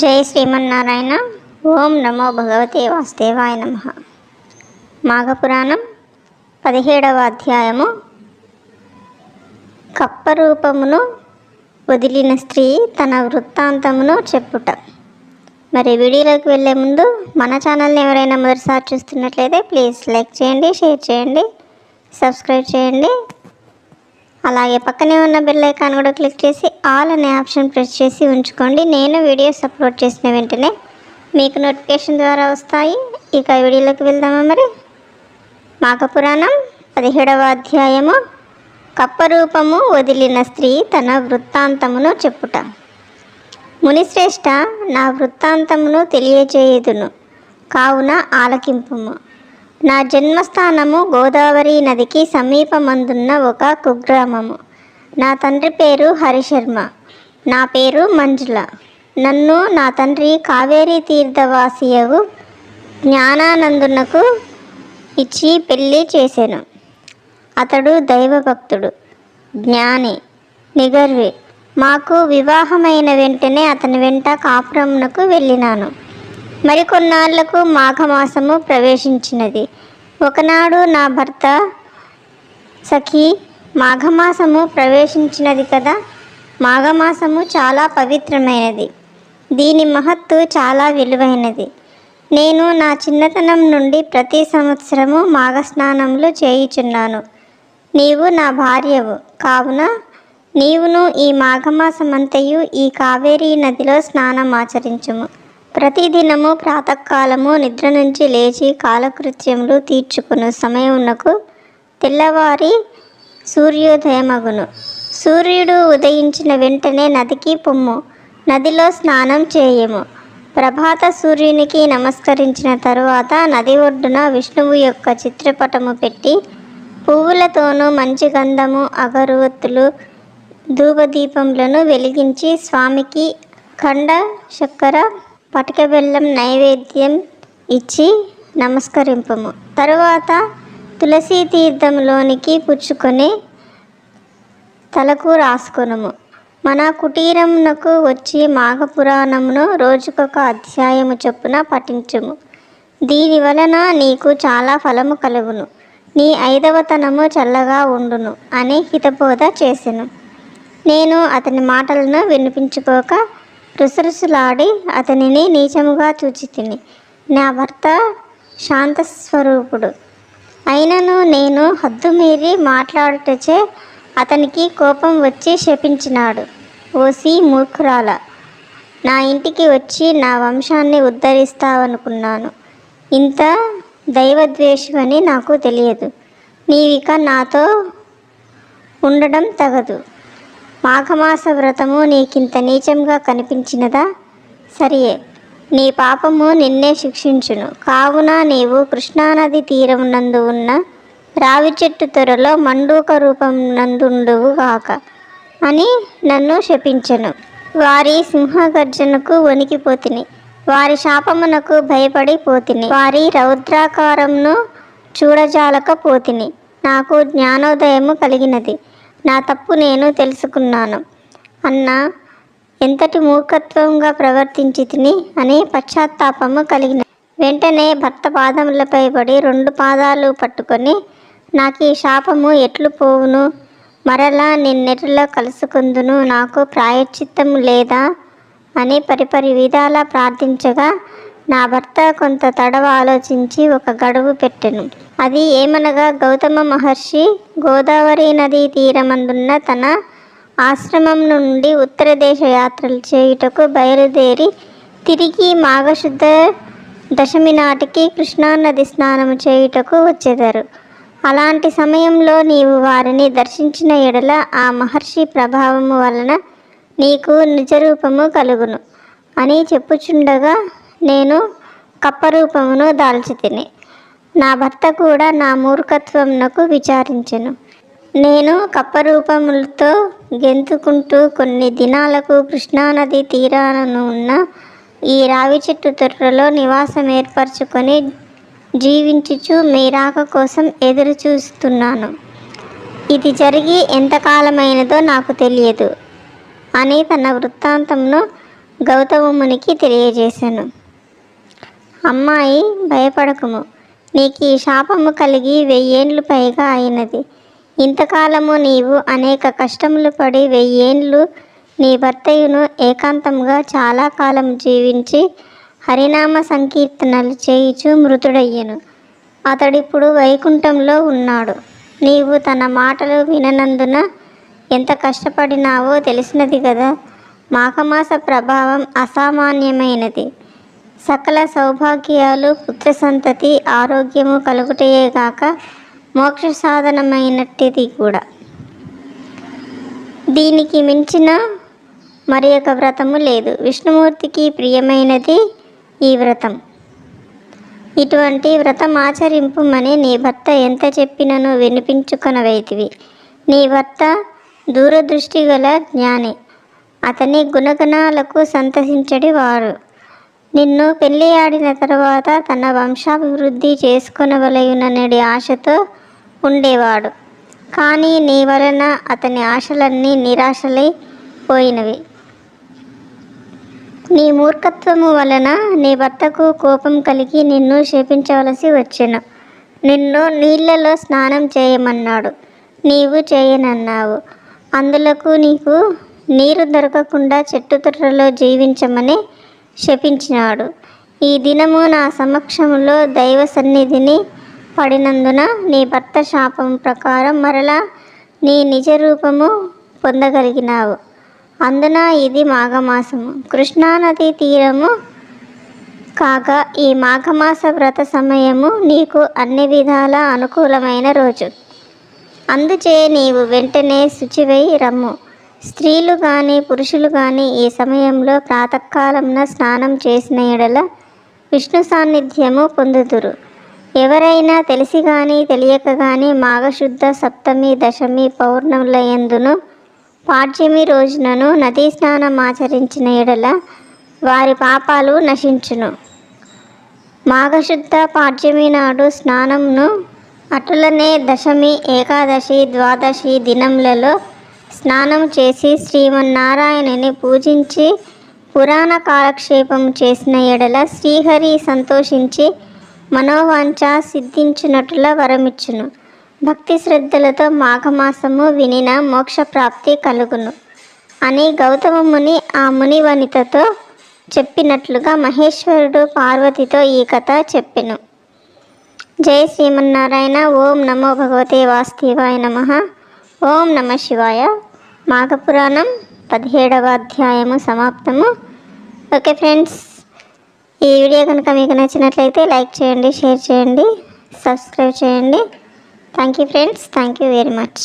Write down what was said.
జై శ్రీమన్నారాయణ. ఓం నమో భగవతే వాసుదేవాయ నమ. మాఘపురాణం పదిహేడవ అధ్యాయము. కప్పరూపమును వదిలిన స్త్రీ తన వృత్తాంతమును చెప్పుట. మరి వీడియోలోకి వెళ్ళే ముందు మన ఛానల్ని ఎవరైనా మొదటిసారి చూస్తున్నట్లయితే ప్లీజ్ లైక్ చేయండి షేర్ చేయండి సబ్స్క్రైబ్ చేయండి. అలాగే పక్కనే ఉన్న బెల్ ఐకాన్ కూడా క్లిక్ చేసి ఆల్ అనే ఆప్షన్ ప్రెస్ చేసి ఉంచుకోండి. నేను వీడియోస్ అప్లోడ్ చేసిన వెంటనే మీకు నోటిఫికేషన్ ద్వారా వస్తాయి. ఇక వీడియోలోకి వెళ్దామా మరి? మాఘపురాణం పదిహేడవ అధ్యాయము. కప్పరూపము వదిలిన స్త్రీ తన వృత్తాంతమును చెప్పుట. మునిశ్రేష్ఠ నా వృత్తాంతమును తెలియజేయుదును. కావున ఆలకింపుము. నా జన్మస్థానము గోదావరి నదికి సమీపమందున్న ఒక కుగ్రామము. నా తండ్రి పేరు హరిశర్మ. నా పేరు మంజుల. నన్ను నా తండ్రి కావేరీ తీర్థవాసియవు జ్ఞానానందునకు ఇచ్చి పెళ్ళి చేశాను అతడు దైవభక్తుడు. జ్ఞాని. నిగర్వి. మాకు వివాహమైన వెంటనే అతని వెంట కాపురమునకు వెళ్ళినాను. మరికొన్నాళ్ళకు మాఘమాసము ప్రవేశించినది. ఒకనాడు నా భర్త సఖి మాఘమాసము ప్రవేశించినది కదా మాఘమాసము చాలా పవిత్రమైనది. దీని మహత్తు చాలా విలువైనది. నేను నా చిన్నతనం నుండి ప్రతి సంవత్సరము మాఘస్నానములు చేయుచున్నాను. నీవు నా భార్యవు. కావున నీవును ఈ మాఘమాసమంతయు ఈ కావేరీ నదిలో స్నానం ఆచరించుము ప్రతిదినము ప్రాతకాలము నిద్ర నుంచి లేచి కాలకృత్యములు తీర్చుకును. సమయమునకు తెల్లవారి సూర్యోదయమగును. సూర్యుడు ఉదయించిన వెంటనే నదికి పొమ్ము. నదిలో స్నానం చేయము. ప్రభాత సూర్యునికి నమస్కరించిన తరువాత నది ఒడ్డున విష్ణువు యొక్క చిత్రపటము పెట్టి పువ్వులతోనూ మంచి గంధము అగరవత్తులు ధూపదీపములను వెలిగించి స్వామికి ఖండ చక్కెర పటిక బెల్లం నైవేద్యం ఇచ్చి నమస్కరింపము. తరువాత తులసి తీర్థంలోనికి పుచ్చుకొని తలకు రాసుకొనము. మన కుటీరమునకు వచ్చి మాఘపురాణమును రోజుకొక అధ్యాయము చొప్పున పఠించుము. దీని వలన నీకు చాలా ఫలము కలుగును. నీ ఐదవతనము చల్లగా ఉండును అని హితబోధ చేసెను. నేను అతని మాటలను వినిపించుకోక రుసరుసలాడి అతనిని నీచముగా చూచితిని. నా భర్త శాంతస్వరూపుడు. అయినను నేను హద్దు మీరి మాట్లాడుటచే అతనికి కోపం వచ్చి శపించినాడు. ఓసి మూర్ఖురాల! నా ఇంటికి వచ్చి నా వంశాన్ని ఉద్ధరిస్తావనుకున్నాను. ఇంత దైవద్వేషమని నాకు తెలియదు. నీవిక నాతో ఉండడం తగదు. మాఘమాస వ్రతము నీకింత నీచంగా కనిపించినదా? సరియే నీ పాపము నిన్నే శిక్షించును. కావున నీవు కృష్ణానది తీరమునందు ఉన్న రావి చెట్టు త్వరలో మండూక రూపం నందుండువు కాక అని నన్ను శపించెను. వారి సింహగర్జనకు వణికిపోతిని. వారి శాపమునకు భయపడి పోతిని. వారి రౌద్రాకారంను చూడజాలకపోతిని నాకు జ్ఞానోదయము కలిగినది. నా తప్పు నేను తెలుసుకున్నాను. అన్న ఎంతటి మూర్ఖత్వంగా ప్రవర్తించి తిని అని పశ్చాత్తాపము కలిగిన వెంటనే భర్త పాదములపై పడి రెండు పాదాలు పట్టుకొని నాకు ఈ శాపము ఎట్లు పోవును? మరలా నిన్నెటిలో కలుసుకుందును? నాకు ప్రాయశ్చిత్తము లేదా? అని పరిపరి విధాలా ప్రార్థించగా నా భర్త కొంత తడవ ఆలోచించి ఒక గడువు పెట్టెను. అది ఏమనగా గౌతమ మహర్షి గోదావరి నదీ తీరమందున్న తన ఆశ్రమం నుండి ఉత్తర దేశ యాత్రలు చేయుటకు బయలుదేరి తిరిగి మాఘశుద్ధ దశమి నాటికి కృష్ణానది స్నానము చేయుటకు వచ్చేదారు. అలాంటి సమయంలో నీవు వారిని దర్శించిన ఎడల ఆ మహర్షి ప్రభావము వలన నీకు నిజరూపము కలుగును అని చెప్పుచుండగా నేను కప్పరూపమును దాల్చి తిని నా భర్త కూడా నా మూర్ఖత్వమునకు విచారించెను. నేను కప్పరూపములతో గెంతుకుంటూ కొన్ని దినాలకు కృష్ణానది తీరాలను ఉన్న ఈ రావి చెట్టు తొర్రలో నివాసం ఏర్పరచుకొని జీవించుచు మీ రాక కోసం ఎదురు చూస్తున్నాను. ఇది జరిగి ఎంతకాలమైనదో నాకు తెలియదు అని తన వృత్తాంతంను గౌతమమునికి తెలియజేశాను అమ్మాయి భయపడకుము. నీకు ఈ శాపము కలిగి వెయ్యేండ్లు పైగా అయినది. ఇంతకాలము నీవు అనేక కష్టములు పడి వెయ్యేండ్లు నీ భర్తయును ఏకాంతంగా చాలా కాలం జీవించి హరినామ సంకీర్తనలు చేయుచు మృతుడయ్యను. అతడిప్పుడు వైకుంఠంలో ఉన్నాడు. నీవు తన మాటలు విననందున ఎంత కష్టపడినావో తెలిసినది కదా మాఘమాస ప్రభావం అసామాన్యమైనది. సకల సౌభాగ్యాలు పుత్ర సంతతి ఆరోగ్యము కలుగుటయే కాక మోక్ష సాధనమైనట్టిది కూడా. దీనికి మించిన మరి ఒక వ్రతము లేదు. విష్ణుమూర్తికి ప్రియమైనది ఈ వ్రతం. ఇటువంటి వ్రతం ఆచరింపుమని నీ భర్త ఎంత చెప్పినను వినిపించుకొనవైతివి. నీ భర్త దూరదృష్టి గల జ్ఞాని. అతని గుణగణాలకు సంతసించడి వారు. నిన్ను పెళ్ళి ఆడిన తర్వాత తన వంశాభివృద్ధి చేసుకొనవలయుననేది ఆశతో ఉండేవాడు. కానీ నీ వలన అతని ఆశలన్నీ నిరాశలై పోయినవి. నీ మూర్ఖత్వము వలన నీ భర్తకు కోపం కలిగి నిన్ను శపించవలసి వచ్చెను. నిన్ను నీళ్ళలో స్నానం చేయమన్నాడు. నీవు చేయనన్నావు. అందులకు నీకు నీరు దొరకకుండా చెట్టు తొర్రలో జీవించమని శపించినాడు. ఈ దినము నా సమక్షంలో దైవ సన్నిధిని పడినందున నీ భర్త శాపం ప్రకారం మరలా నీ నిజ రూపము పొందగలిగినావు. అందున ఇది మాఘమాసము. కృష్ణానది తీరము కాగా ఈ మాఘమాస వ్రత సమయము నీకు అన్ని విధాల అనుకూలమైన రోజు. అందుచే నీవు వెంటనే శుచివై రమ్ము. స్త్రీలు కానీ పురుషులు కానీ ఈ సమయంలో ప్రాతకాలంన స్నానం చేసిన ఎడల విష్ణు సాన్నిధ్యము పొందుదురు. ఎవరైనా తెలిసి కానీ తెలియక కానీ మాఘశుద్ధ సప్తమి దశమి పౌర్ణముల ఎందును పాడ్యమి రోజునను నదీ స్నానం ఆచరించిన ఎడల వారి పాపాలు నశించును. మాఘశుద్ధ పాడ్యమి నాడు స్నానంను అటులనే దశమి ఏకాదశి ద్వాదశి దినములలో స్నానం చేసి శ్రీమన్నారాయణుని పూజించి పురాణ కాలక్షేపం చేసిన ఎడల శ్రీహరి సంతోషించి మనోవాంఛ సిద్ధించినట్ల వరమిచ్చును. భక్తి శ్రద్ధలతో మాఘమాసము వినిన మోక్షప్రాప్తి కలుగును. అని గౌతమ ముని ఆ ముని వనితతో చెప్పినట్లుగా మహేశ్వరుడు పార్వతితో ఈ కథ చెప్పెను. జై శ్రీమన్నారాయణ. ఓం నమో భగవతే వాస్తవాయ నమ. ఓం నమ శివాయ. మాఘపురాణం పదిహేడవ అధ్యాయము సమాప్తము. ఓకే ఫ్రెండ్స్ ఈ వీడియో కనుక మీకు నచ్చినట్లయితే లైక్ చేయండి షేర్ చేయండి సబ్స్క్రైబ్ చేయండి. Thank you friends thank you very much.